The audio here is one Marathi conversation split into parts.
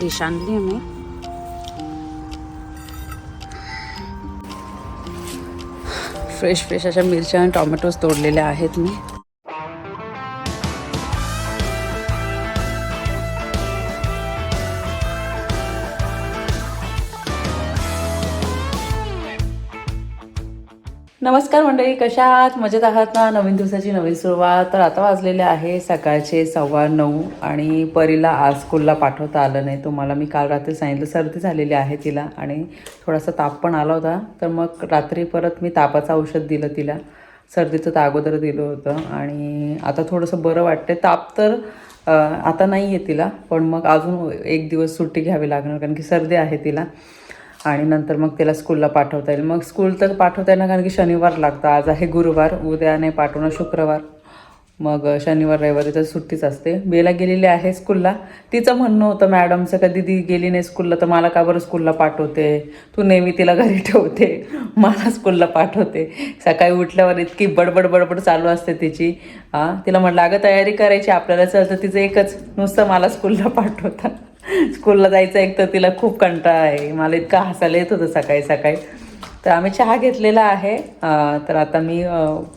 डिश आणली मी. फ्रेश फ्रेश अशा मिरच्या आणि टॉमॅटोज तोडलेल्या आहेत मी. नमस्कार मंडळी कशा आहात? मजेत आहात ना? नवीन दिवसाची नवीन सुरुवात. तर आता वाजलेले आहे सकाळचे सव्वा नऊ आणि परीला आज स्कूलला पाठवता आलं नाही. तुम्हाला मी काल रात्री सांगितलं सर्दी झालेली आहे तिला आणि थोडासा ताप पण आला होता. तर मग रात्री परत मी तापाचं औषध दिलं तिला. सर्दीचं तर अगोदर दिलं होतं आणि आता थोडंसं बरं वाटते ताप तर आता नाही आहे तिला पण मग अजून एक दिवस सुट्टी घ्यावी लागणार कारण की सर्दी आहे तिला. आणि नंतर मग त्याला स्कूलला पाठवता येईल. मग स्कूल तर पाठवता येणार कारण की शनिवार लागतं. आज आहे गुरुवार उद्या नाही पाठवणं शुक्रवार. मग शनिवार रविवारी तर सुट्टीच असते. बेला गेलेली आहे स्कूलला तिचं म्हणणं होतं मॅडमचं का दिदी गेली नाही स्कूलला तर मला का बरं स्कूलला पाठवते? तू नेहमी तिला घरी ठेवते. मला स्कूलला पाठवते. सकाळी उठल्यावर इतकी बडबड बडबड चालू असते तिची. हां तिला म्हटलं अगं तयारी करायची आपल्याला चल तर तिचं एकच नुसतं मला स्कूलला पाठवता. स्कूलला जायचं एक तर तिला खूप कंटाळा आहे. मला इतकं हसायला येत होतं सकाळी सकाळी. तर आम्ही चहा घेतलेला आहे. तर आता मी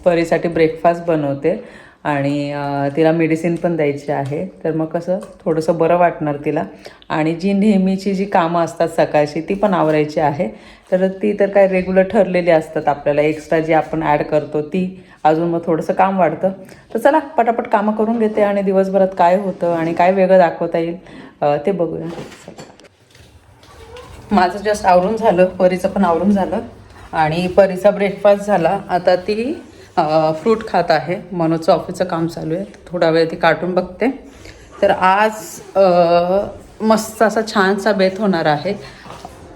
परीसाठी ब्रेकफास्ट बनवते. आणि तिला मेडिसिन पण द्यायची आहे. तर मग कसं थोडंसं बरं वाटणार तिला. आणि जी नेहमीची जी कामं असतात सकाळची ती पण आवरायची आहे. तर ती तर काय रेग्युलर ठरलेली असतात आपल्याला. एक्स्ट्रा जी आपण ॲड करतो ती अजून मग थोडंसं काम वाढतं. तर चला पटापट कामं करून घेते आणि दिवसभरात काय होतं आणि काय वेगळं दाखवता येईल. ते बघूया. माझं जस्ट आवरून झालं परीचं पण आवरून झालं. आणि परीचा ब्रेकफास्ट झाला. आता ती फ्रूट खात आहे. मनोजचं ऑफिसचं काम चालू आहे. थोडा वेळ ती काटून बघते. तर आज मस्त असा छानसा बेत होणार आहे.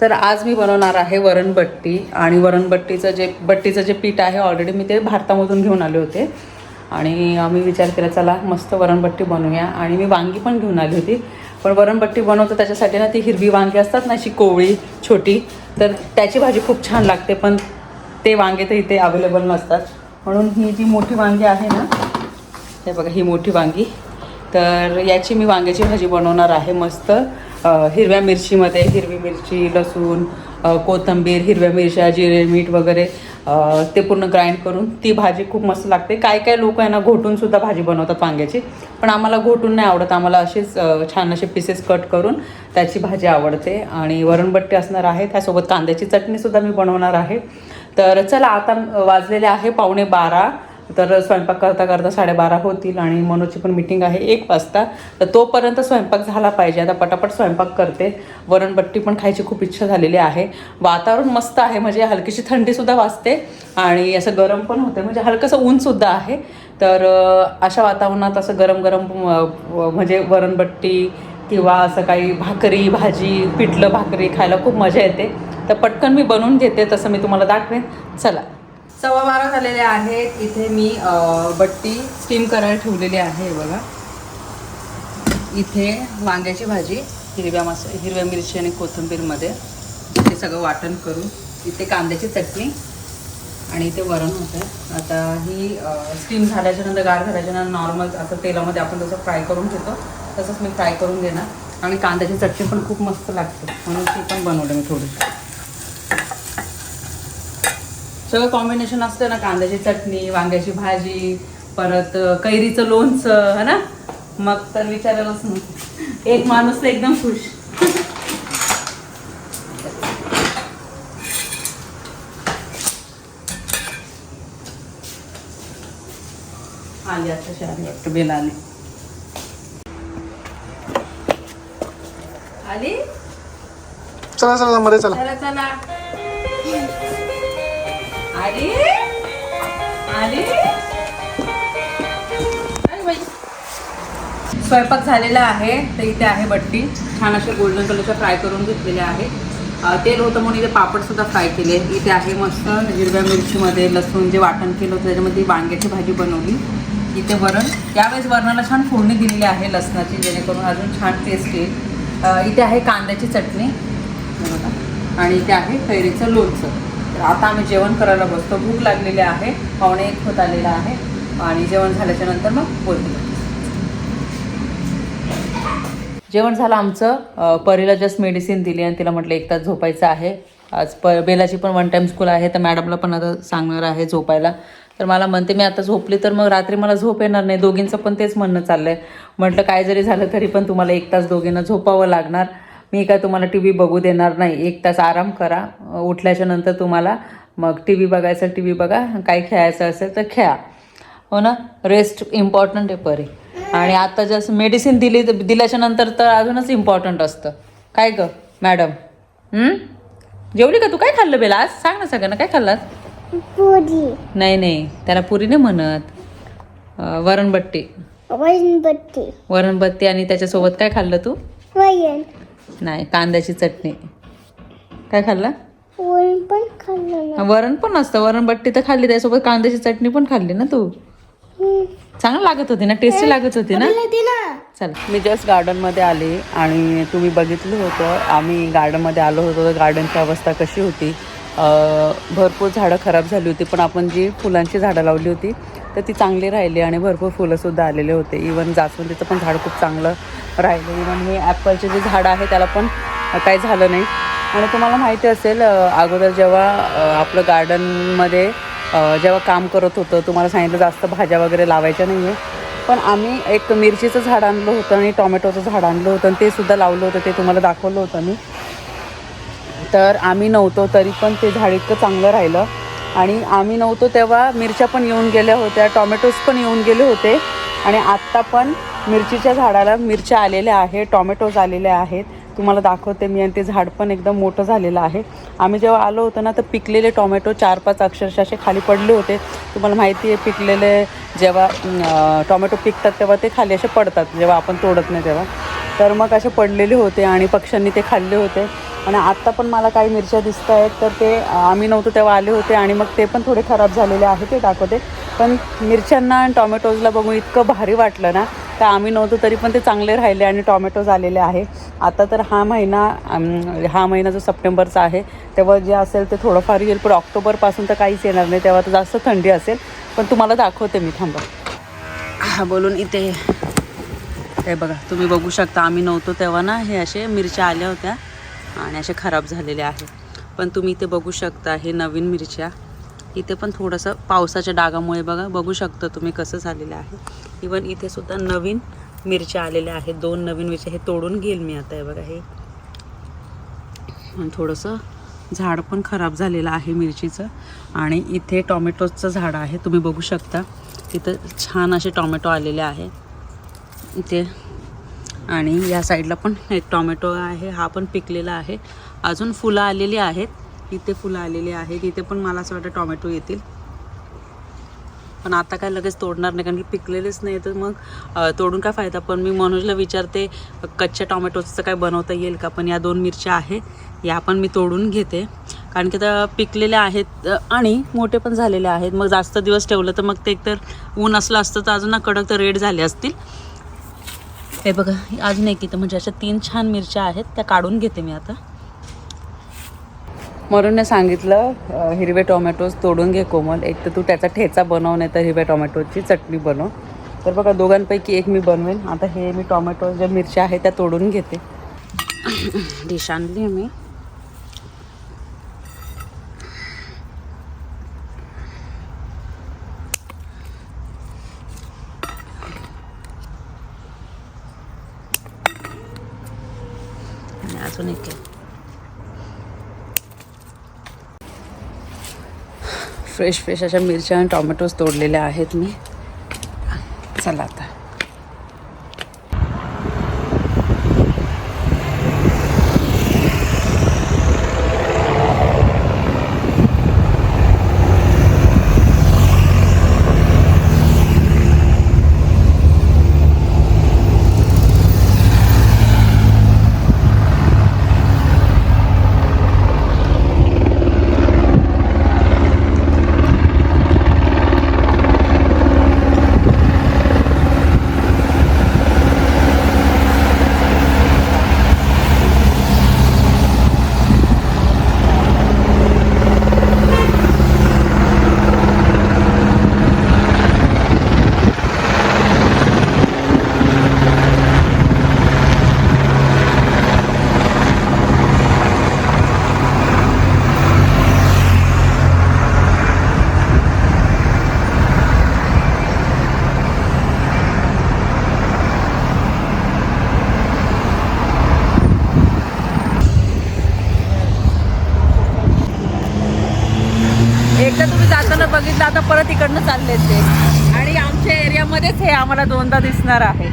तर आज मी बनवणार आहे वरणबट्टी आणि वरणबट्टीचं जे बट्टीचं जे पीठ आहे ऑलरेडी मी ते भारतामधून घेऊन आले होते. आणि आम्ही विचार केला चला मस्त वरणबट्टी बनवूया. आणि मी वांगी पण घेऊन आली होती. पण वरणबट्टी बनवतो त्याच्यासाठी ना ती हिरवी वांगी असतात ना अशी कोवळी छोटी तर त्याची भाजी खूप छान लागते पण ते वांगे तर इथे अवेलेबल नसतात. म्हणून ही जी मोठी वांगी आहे ना हे बघा ही मोठी वांगी. तर याची मी वांग्याची भाजी बनवणार आहे मस्त. हिरव्या मिरचीमध्ये हिरवी मिरची लसूण कोथंबीर कोथिंबीर हिरव्या मिरच्या जिरे मीठ वगैरे ते पूर्ण ग्राइंड करून ती भाजी खूप मस्त लागते. काय काय लोक आहे ना घोटूनसुद्धा भाजी बनवतात वांग्याची. पण आम्हाला घोटून नाही आवडत. आम्हाला असेच छान असे पीसेस कट करून त्याची भाजी आवडते. आणि वरणबट्टी असणार आहे. त्यासोबत कांद्याची चटणीसुद्धा मी बनवणार आहे. तर चला आता वाजलेले आहे पावणे बारा. तर स्वयंपाक करता करता साडेबारा होतील आणि मनोजची पण मिटिंग आहे एक वाजता. तर तोपर्यंत स्वयंपाक झाला पाहिजे. आता पटापट स्वयंपाक करते. वरणबट्टी पण खायची खूप इच्छा झालेली आहे. वातावरण मस्त आहे. म्हणजे हलकीशी थंडीसुद्धा वाजते. आणि असं गरम पण होते. म्हणजे हलकंसं ऊनसुद्धा आहे. तर अशा वातावरणात असं गरम गरम म्हणजे वरणबट्टी किंवा असं काही भाकरी भाजी पिठलं भाकरी खायला खूप मजा येते. तर पटकन मी बनवून घेते. तसं मी तुम्हाला दाखवेन. चला. सव्वा बारा झालेले आहेत. इथे मी बट्टी स्टीम करायला ठेवलेली आहे बघा. इथे वांग्याची भाजी हिरव्या मसा हिरव्या मिरची आणि कोथिंबीरमध्ये. ते सगळं वाटण करून इथे कांद्याची चटणी आणि इथे वरण होतं आता ही स्टीम झाल्याच्यानंतर गार झाल्याच्यानंतर नॉर्मल असं तेलामध्ये आपण जसं फ्राय करून घेतो तसंच मी फ्राय करून घेणार. आणि कांद्याची चटणी पण खूप मस्त लागते. म्हणून ती पण बनवलं मी थोडी सगळं कॉम्बिनेशन असतं ना कांद्याची चटणी वांग्याची भाजी परत कैरीचं लोणचं है ना? मग तर विचारायलाच नको. एक माणूस तर एकदम खुश. आली आता शहाणी वाटतं बेल आली. आली? चला चला मध्ये चला. चला चला. अरे स्वयंपाक झालेला आहे. तर इथे आहे बट्टी. छान असे गोल्डन कलरच्या फ्राय करून घेतलेले आहे. तेल होतं म्हणून इथे पापडसुद्धा फ्राय केले. इथे आहे मस्त हिरव्या मिरचीमध्ये लसूण जे वाटण केलं होतं त्याच्यामध्ये वांग्याची भाजी बनवली. इथे वरण. त्यावेळेस वरणाला छान फोडणी दिलेली आहे लसणाची जेणेकरून अजून छान टेस्ट येईल. इथे आहे कांद्याची चटणी. बरोबर आणि इथे आहे कैरीचं लोणचं. तर आता आम्ही जेवण करायला बसतो. भूक लागलेली आहे. पावणे एक होत आलेला आहे. आणि जेवण झाल्याच्यानंतर मग बोलतो. जेवण झालं आमचं. परीला जस्ट मेडिसिन दिली आणि तिला म्हटलं एक तास झोपायचं आहे. आज प बेलाची पण वन टाईम स्कूल आहे तर मॅडमला पण आता सांगणार आहे झोपायला. तर मला म्हणते मी आता झोपली तर मग रात्री मला झोप येणार नाही. दोघींचं पण तेच म्हणणं चाललं आहे म्हटलं काय जरी झालं तरी पण तुम्हाला एक तास दोघींना झोपावं लागणार. मी काय तुम्हाला टी व्ही बघू देणार नाही. एक तास आराम करा. उठल्याच्या नंतर तुम्हाला मग टी व्ही बघायचं टी व्ही बघा. काय खेळायचं असेल तर खेळा. हो ना? रेस्ट इम्पॉर्टंट आहे परी. आणि आता जसं मेडिसिन दिली दिल्याच्या नंतर तर अजूनच इम्पॉर्टंट असतं. काय ग मॅडम? जेवली का तू? काय खाल्लं बेला? आज सांग ना सगळ्यांना. काय खाल्लास पुरी. नाही नाही. त्याला पुरी नाही म्हणत. वरणबट्टी. वरणबट्टी. वरणबत्ती आणि त्याच्यासोबत काय खाल्लं तू? वरण नाही कांद्याची चटणी. काय खाल्ला? वरण पण खाल्लं ना वरण पण असतं वरणबट्टी तर खाल्ली त्याच्यासोबत कांद्याची चटणी पण खाल्ली ना तू. चांगलं लागत होती ना? टेस्टी लागत होती ना? खाल्लं ते ना. चला. मी जस्ट गार्डनमध्ये आले आणि तुम्ही बघितलं होतं. आम्ही गार्डनमध्ये आलो होतो तर गार्डनची अवस्था कशी होती? अं, भरपूर झाडं खराब झाली होती पण आपण जी फुलांची झाडं लावली होती तर ती चांगली राहिली आणि भरपूर फुलंसुद्धा आलेले होते. इवन जास्वंदीचं पण झाड खूप चांगलं राहिलं. इवन हे ॲपलचे जे झाड आहे त्याला पण काही झालं नाही. आणि तुम्हाला माहिती असेल अगोदर जेव्हा आपलं गार्डनमध्ये जेव्हा काम करत होतं तुम्हाला सांगितलं जास्त भाज्या वगैरे लावायच्या नाही आहे पण आम्ही एक मिरचीचं झाड आणलं होतं आणि टोमॅटोचं झाड आणलं होतं आणि ते सुद्धा लावलं होतं ते तुम्हाला दाखवलं होतं मी. तर आम्ही नव्हतो तरी पण ते झाड इतकं चांगलं राहिलं. आणि आम्ही नव्हतो तेव्हा मिरच्या पण येऊन गेल्या होत्या टॉमॅटोज पण येऊन गेले होते. आणि आत्ता पण मिरचीच्या झाडाला मिरच्या आलेल्या आहे टॉमॅटोज आलेले आहेत. तुम्हाला दाखवते मी आणि ते झाड पण एकदम मोठं झालेलं आहे. आम्ही जेव्हा आलो होतो ना तर पिकलेले टॉमॅटो चार पाच अक्षरशः असे खाली पडले होते. तुम्हाला माहिती आहे पिकलेले जेव्हा टॉमॅटो पिकतात तेव्हा ते खाली असे पडतात जेव्हा आपण तोडत नाही तेव्हा. तर मग असे पडलेले होते आणि पक्ष्यांनी ते खाल्ले होते. आणि आत्ता पण मला काही मिरच्या दिसत आहेत तर ते आम्ही नव्हतो तेव्हा आले होते आणि मग ते पण थोडे खराब झालेले आहे ते दाखवते. पण मिरच्यांना आणि टॉमॅटोजला बघून इतकं भारी वाटलं ना तर आम्ही नव्हतो तरी पण ते चांगले राहिले आणि टॉमॅटोज आलेले आहे. आता तर हा महिना हा महिना जो सप्टेंबरचा आहे तेव्हा जे असेल ते थोडंफार येईल पण ऑक्टोबरपासून तर काहीच येणार नाही तेव्हा तर जास्त थंडी असेल. पण तुम्हाला दाखवते मी थांबा. हा बोलून इथे हे बघा तुम्ही बघू शकता आम्ही नव्हतो तेव्हा ना हे असे मिरच्या आल्या होत्या. आणि असे खराब झालेल्या आहेत पण तुम्ही इथे बघू शकता हे नवीन मिरच्या. इथे पण थोडंसं पावसाच्या डागामुळे बघा बघू शकता तुम्ही कसं झालेलं आहे. इवन इथे सुद्धा नवीन मिरच्या आलेल्या आहेत. दोन नवीन मिरच्या हे तोडून घेईल मी आता हे बघा हे. आणि थोडंसं झाड पण खराब झालेलं आहे मिरचीचं. आणि इथे टॉमॅटोचं झाड आहे तुम्ही बघू शकता. तिथं छान असे टॉमॅटो आलेले आहे. इथे आणि या साईडला पण एक टॉमॅटो आहे हा पण पिकलेला आहे. अजून फुलं आलेली आहेत इथे फुलं आलेली आहेत इथे पण मला असं वाटतं टॉमॅटो येतील. पण आता काय लगेच तोडणार नाही कारण की पिकलेलेच नाही तर मग तोडून काय फायदा? पण मी मनोजला विचारते कच्च्या टॉमॅटोचं काय बनवता येईल का? पण या दोन मिरच्या आहे या पण मी तोडून घेते. कारण की त्या पिकलेल्या आहेत आणि मोठे पण झालेले आहेत. मग जास्त दिवस ठेवलं तर मग ते एकतर ऊन असलं असतं तर अजून ना कडक तर रेड झाले असतील. हे बघा अजून एक इथं म्हणजे अशा तीन छान मिरच्या आहेत त्या काढून घेते मी आता. मरूनने सांगितलं हिरवे टोमॅटोज तोडून घे कोमल. एक तर तू त्याचा ठेचा बनव नाही तर हिरव्या टोमॅटोची चटणी बनव. तर बघा दोघांपैकी एक मी बनवेन. आता हे मी टोमॅटो ज्या मिरच्या आहेत त्या तोडून घेते. डिश आणली मी. आणि एक फ्रेश फ्रेश अशा मिरच्या आणि टॉमॅटोज तोडलेल्या आहेत मी. आम्हाला दोनदा दिसणार आहे.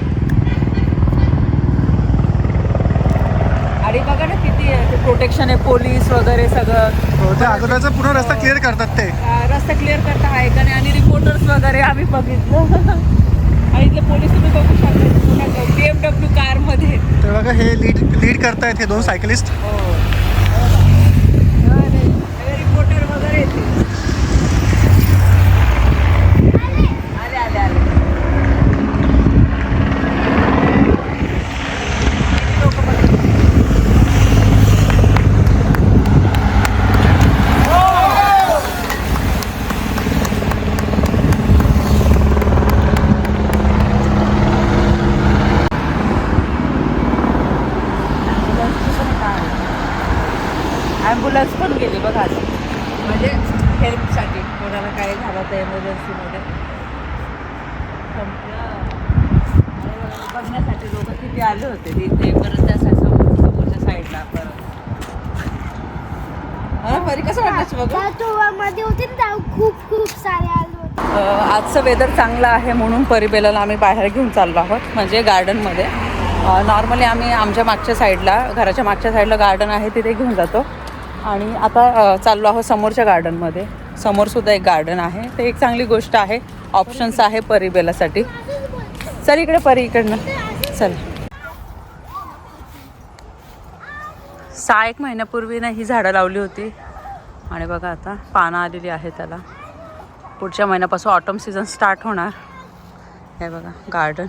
आणि बघा ना किती प्रोटेक्शन आहे पोलीस वगैरे सगळं. हो अगोदरचा पूर्ण रस्ता क्लिअर करतात ते. रस्ता क्लिअर करता आहे का नाही? आणि रिपोर्टर्स वगैरे आम्ही बघितलं. आणि इथले पोलीस तुम्ही बघू शकता बी एम डब्ल्यू कारमध्ये ते बघा हे लीड लीड करतायत हे दोन सायकलिस्ट रिपोर्टर वगैरे येतील. आले आले आले लोकं बघा. ॲम्ब्युलन्स पण गेली बघा आता म्हणजे हेल्पसाठी कोणाला काय झालं तर एमर्जन्सीमध्ये बघण्यासाठी लोक किती आले होते तिथे परत त्या side समोर समोरच्या साईडला परत बरी कसं त्या टोळामध्ये होते ना खूप खूप सारे आले आजचं वेदर चांगलं आहे म्हणून परिबेलाला आम्ही बाहेर घेऊन चाललो आहोत म्हणजे गार्डनमध्ये नॉर्मली आम्ही आमच्या मागच्या साईडला घराच्या मागच्या साईडला गार्डन आहे तिथे घेऊन जातो. आणि आता चाललो आहोत समोरच्या गार्डनमध्ये समोरसुद्धा एक गार्डन आहे. ते एक चांगली गोष्ट आहे. ऑप्शन्स आहे परिबेलासाठी. चल इकडे परी इकडनं. चल. सहा एक महिन्यापूर्वी ना ही झाडं लावली होती. आणि बघा आता पानं आलेली आहे त्याला. पुढच्या महिन्यापासून ऑटम सीझन स्टार्ट होणार. हे बघा गार्डन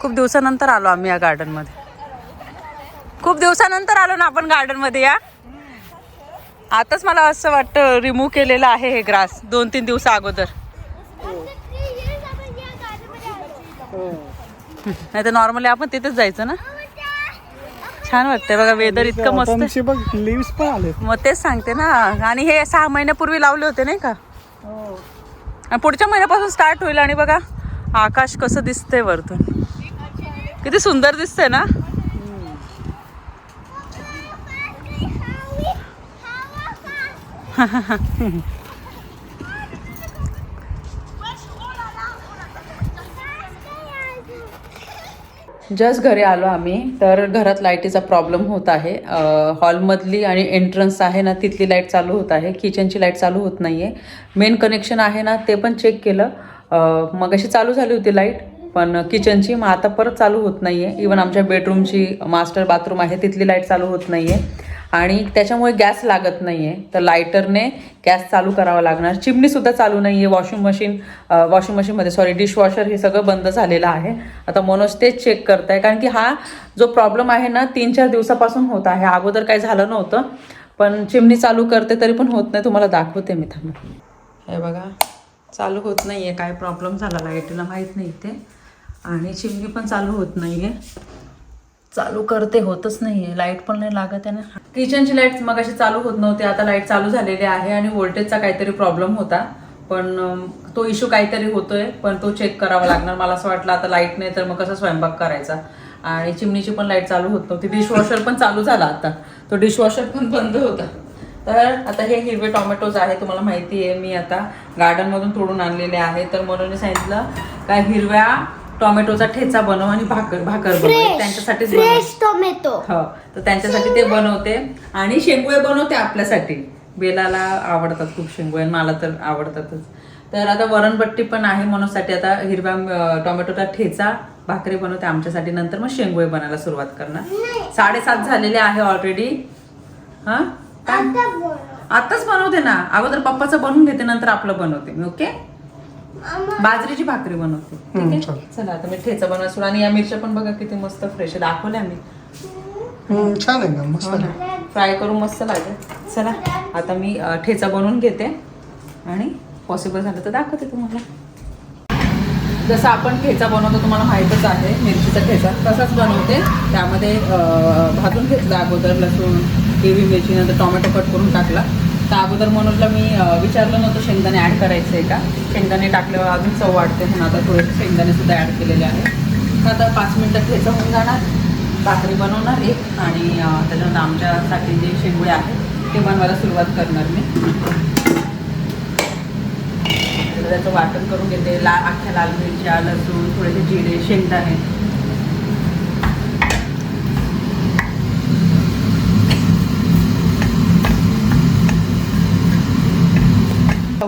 खूप दिवसानंतर आलो आम्ही या गार्डनमध्ये खूप दिवसानंतर आलो ना आपण गार्डनमध्ये या. आताच मला असं वाटतं रिमूव्ह केलेलं आहे हे ग्रास दोन तीन दिवसा अगोदर. नाही तर नॉर्मली आपण तिथेच जायचं ना? छान वाटतंय बघा वेदर इतकं मस्त बघ लिव्स पण आले मग तेच सांगते ना. आणि हे सहा महिन्यापूर्वी लावले होते नाही का? आणि पुढच्या महिन्यापासून स्टार्ट होईल आणि बघा आकाश कसं दिसतंय वरतून. किती सुंदर दिसतंय ना? जस्ट घरी आलो आम्ही तर घरात लाईटीचा प्रॉब्लेम होत आहे. हॉलमधली आणि एंट्रन्स आहे ना तिथली लाइट चालू होत आहे. किचनची लाइट चालू होत नाही आहे मेन कनेक्शन आहे ना ते पण चेक केलं. मग अशी चालू झाली होती लाइट पण किचनची मग आता परत चालू होत नाही आहे इवन आमच्या बेडरूमची मास्टर बाथरूम आहे तिथली लाइट चालू होत नाही आहे आणि त्याच्यामुळे गॅस लागत नाही आहे तर लायटरने गॅस चालू करावा लागणार. चिमणीसुद्धा चालू नाही आहे वॉशिंग मशीन वॉशिंग मशीनमध्ये. सॉरी डिशवॉशर हे सगळं बंद झालेलं आहे. आता मनोज तेच चेक करत आहे कारण की हा जो प्रॉब्लेम आहे ना तीन चार दिवसापासून होत आहे. अगोदर काही झालं नव्हतं. पण चिमणी चालू करते तरी पण होत नाही. तुम्हाला दाखवते मी थांब. हे बघा. चालू होत नाही आहे काय प्रॉब्लेम झाला? लाईटीला माहीत नाही ते आणि चिमणी पण चालू होत नाही आहे चालू करते होतच नाहीये. लाइट पण नाही लागत आहे ना किचनची लाइट मग अशी चालू होत नव्हती आता लाइट चालू झालेली आहे आणि व्होल्टेजचा काहीतरी प्रॉब्लेम होता. पण तो इश्यू काहीतरी होतोय पण तो चेक करावा लागणार. मला असं वाटलं आता लाइट नाही तर मग कसा स्वयंपाक करायचा? आणि चिमणीची पण लाइट चालू होत नव्हती. डिशवॉशर पण चालू झाला आता. तो डिशवॉशर पण बंद होता. तर आता हे हिरवे टॉमॅटोज आहे तुम्हाला माहिती आहे मी आता गार्डनमधून तोडून आणलेले आहे. तर मनोने सांगितलं काय हिरव्या टोमॅटोचा ठेचा बनव आणि भाकर भाकर बनव. Fresh tomato. हो तर त्यांच्यासाठी ते बनवते. आणि शेंगुळे बनवते आपल्यासाठी. बेलाला आवडतात खूप शेंगुळे मला तर आवडतातच. तर आता वरणबट्टी पण आहे मनोसाठी. आता हिरव्या टोमॅटोचा ठेचा भाकरी बनवते आमच्यासाठी. नंतर मग शेंगुळे बनायला सुरुवात करणार. साडेसात झालेले आहे ऑलरेडी हा? आताच बनवते ना. अगोदर पप्पाचं बनवून घेते नंतर आपलं बनवते. ओके? बाजरीची भाकरी बनवते. ठीक आहे? चालेल. चला. आता मी ठेचा बनवायला सुरू आणि या मिरच्या पण बघा किती मस्त फ्रेश आहे दाखवल्या मी. हम्म, छान आहे ना मस्त हो आहे. फ्राय करून मस्त लागेल. चला आता मी अ, ठेचा बनवून घेते. आणि पॉसिबल झालं तर दाखवते तुम्हाला. जसं आपण ठेचा बनवतो तुम्हाला माहीतच आहे मिरचीचा ठेचा तसाच बनवते. त्यामध्ये अ, भाजून घेतला अगोदर लसूण हिरवी मिरची नंतर टोमॅटो कट करून टाकला. आता अगोदर मनोजला मी विचारलं नव्हतं शेंगदाणे ॲड करायचं आहे का? शेंगदाणे टाकल्यावर अजून चव वाढते म्हणून आता थोडे शेंगदाणे सुद्धा ॲड केलेले आहे तर आता पाच मिनटात ठेचा होऊन जाणार. भाकरी बनवणार एक आणि त्याच्यानंतर आमच्यासाठी जे शेंगुळे आहेत ते बनवायला सुरुवात करणार मी. त्याचं वाटण करून घेते. ला अख्ख्या लाल मिरच्या लसूण थोडेसे जिरे शेंगदाणे.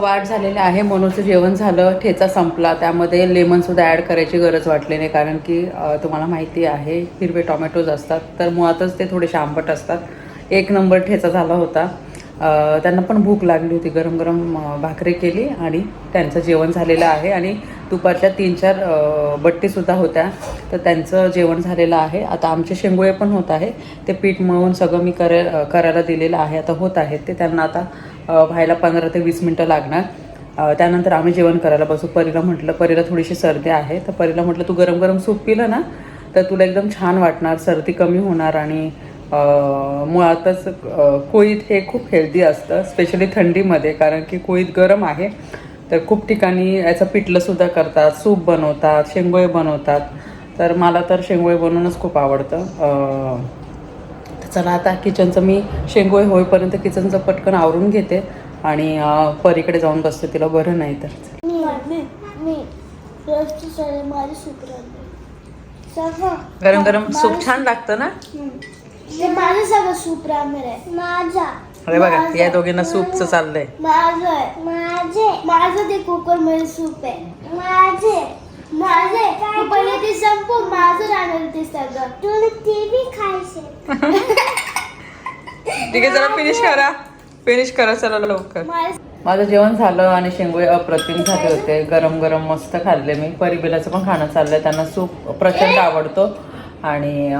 वाट झालेली आहे. मनोचं जेवण झालं ठेचा संपला. त्यामध्ये लेमनसुद्धा ॲड करायची गरज वाटली नाही कारण की तुम्हाला माहिती आहे हिरवे टॉमॅटोज असतात. तर मुळातच ते थोडेसे आंबट असतात. एक नंबर ठेचा झाला होता. त्यांना पण भूक लागली होती. गरम गरम भाकरी केली आणि त्यांचं जेवण झालेलं आहे आणि दुपारच्या तीन चार बट्टीसुद्धा होत्या. तर त्यांचं जेवण झालेलं आहे. आता आमचे शेंगोळे पण होत आहे. ते पीठ मळून सगळं मी करे करायला दिलेलं आहे. आता होत आहेत. ते त्यांना आता व्हायला पंधरा ते वीस मिनटं लागणार. त्यानंतर आम्ही जेवण करायला बसू. परीला म्हटलं परीला थोडीशी सर्दी आहे. तर परीला म्हटलं तू गरम गरम सूप पिलं ना तर तुला एकदम छान वाटणार. सर्दी कमी होणार आणि मुळातच कोळीत हे खूप हेल्दी असतं स्पेशली थंडीमध्ये कारण की कोळीत गरम आहे. तर खूप ठिकाणी याचं पिठलंसुद्धा करतात सूप बनवतात शेंगोळे बनवतात. तर मला तर शेंगोळे बनवणंच खूप आवडतं. तर चला आता किचनचं मी शेंगोळे होईपर्यंत किचनचं पटकन आवरून घेते. आणि परीकडे जाऊन बसते तिला बरं नाही तर. गरम गरम सूप छान लागतं ना? माझं सगळं सूप रामेर आहे. माझा. अरे बघा या दोघींना सूपचं चाललंय. माझं आहे. माझे. माझं ते कुकरमध्ये सूप आहे. माझे. माझे तू पहिले ते संपव माझं राहणार ते सगळं. तुला ते बी खायचे. ठीक आहे जरा फिनिश करा. फिनिश करा चला लवकर. माझं माझं जेवण झालं आणि शेंगोळे अप्रतिम झाले होते. गरम गरम मस्त खाल्ले मी. परिबिलाचं पण खाणं चाललंय. त्यांना सूप प्रचंड आवडतो. आणि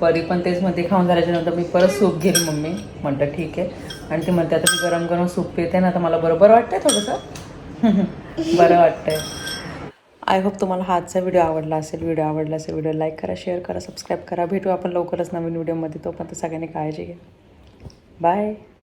परी पण तेच म्हणते खाऊन झाल्याच्यानंतर मी परत सूप घेईल मम्मी. म्हणतं ठीक आहे. आणि ती म्हणते आता मी गरम गरम सूप पिते ना तर मला बरोबर वाटतंय थोडंसं. बरं वाटतंय. आय होप तुम्हाला हा आजचा व्हिडिओ आवडला असेल व्हिडिओ आवडला असेल व्हिडिओ लाईक करा शेअर करा सबस्क्राईब करा. भेटू आपण लवकरच नवीन व्हिडिओमध्ये तोपर्यंत सगळ्यांनी काळजी घ्या. बाय